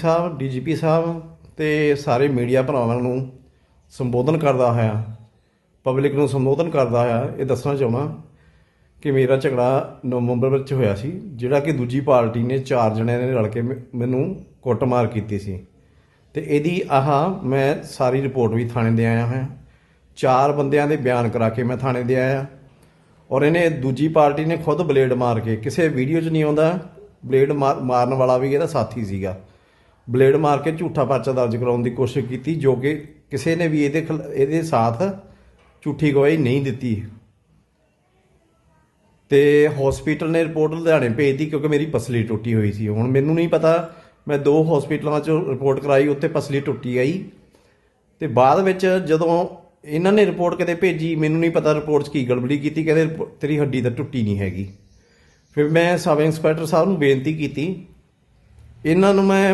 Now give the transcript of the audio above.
ਸਾਹਿਬ DGP ਸਾਹਿਬ ਤੇ ਸਾਰੇ media ਭਰਾਵਾਂ ਨੂੰ ਸੰਬੋਧਨ ਕਰਦਾ ਹੋਇਆ, ਪਬਲਿਕ ਨੂੰ ਸੰਬੋਧਨ ਕਰਦਾ ਹੋਇਆ, ਇਹ ਦੱਸਣਾ ਚਾਹੁੰਦਾ ਕਿ ਮੇਰਾ ਝਗੜਾ ਨਵੰਬਰ ਵਿੱਚ ਹੋਇਆ ਸੀ, ਜਿਹੜਾ ਕਿ ਦੂਜੀ ਪਾਰਟੀ ਨੇ ਚਾਰ ਜਣਿਆਂ ਨੇ ਰਲ ਕੇ ਮੈ- ਮੈਨੂੰ ਕੁੱਟਮਾਰ ਕੀਤੀ ਸੀ। ਤੇ ਇਹਦੀ ਆਹ ਮੈਂ ਸਾਰੀ ਰਿਪੋਰਟ ਵੀ ਥਾਣੇ ਦੇ ਆਇਆ ਹਾਂ ਚਾਰ ਬੰਦਿਆਂ ਦੇ ਬਿਆਨ ਕਰਾ ਕੇ ਮੈਂ ਥਾਣੇ ਦੇ ਆਇਆ। ਔਰ ਇਹਨੇ ਦੂਜੀ ਪਾਰਟੀ ਨੇ ਖੁਦ ਬਲੇਡ ਮਾਰ ਕੇ, ਕਿਸੇ ਵੀਡੀਓ 'ਚ ਨਹੀਂ ਆਉਂਦਾ, ਬਲੇਡ ਮਾਰ- ਮਾਰਨ ਵਾਲਾ ਵੀ ਇਹਦਾ ਸਾਥੀ ਸੀਗਾ। ਬਲੇਡ ਮਾਰ ਕੇ ਝੂਠਾ ਪਰਚਾ ਦਰਜ ਕਰਾਉਣ ਦੀ ਕੋਸ਼ਿਸ਼ ਕੀਤੀ, ਜੋ ਕਿ ਕਿਸੇ ਨੇ ਵੀ ਇਹਦੇ ਖਿਲਾ- ਇਹਦੇ ਸਾਥ ਝੂਠੀ ਗਵਾਹੀ ਨਹੀਂ ਦਿੱਤੀ। ਤੇ ਹਸਪੀਟਲ ਨੇ ਰਿਪੋਰਟ ਲੁਧਿਆਣੇ ਭੇਜਤੀ ਕਿਉਂਕਿ ਮੇਰੀ ਪਸਲੀ ਟੁੱਟੀ ਹੋਈ ਸੀ। ਹੁਣ ਮੈਨੂੰ ਨਹੀਂ ਪਤਾ, ਮੈਂ ਦੋ ਹਸਪੀਟਲਾਂ 'ਚ ਰਿਪੋਰਟ ਕਰਾਈ, ਉੱਥੇ ਪਸਲੀ ਟੁੱਟੀ ਆਈ। ਤੇ ਬਾਅਦ ਵਿੱਚ ਜਦੋਂ ਇਹਨਾਂ ਨੇ ਰਿਪੋਰਟ ਕਿਤੇ ਭੇਜੀ, ਮੈਨੂੰ ਨਹੀਂ ਪਤਾ ਰਿਪੋਰਟ 'ਚ ਕੀ ਗੜਬੜੀ ਕੀਤੀ, ਕਹਿੰਦੇ ਰਿਪੋ- ਤੇਰੀ ਹੱਡੀ ਤਾਂ ਟੁੱਟੀ ਨਹੀਂ ਹੈਗੀ। ਫਿਰ ਮੈਂ ਸਬ ਇੰਸਪੈਕਟਰ ਸਾਹਿਬ ਨੂੰ ਬੇਨਤੀ ਕੀਤੀ। ਇਹਨਾਂ ਨੂੰ ਮੈਂ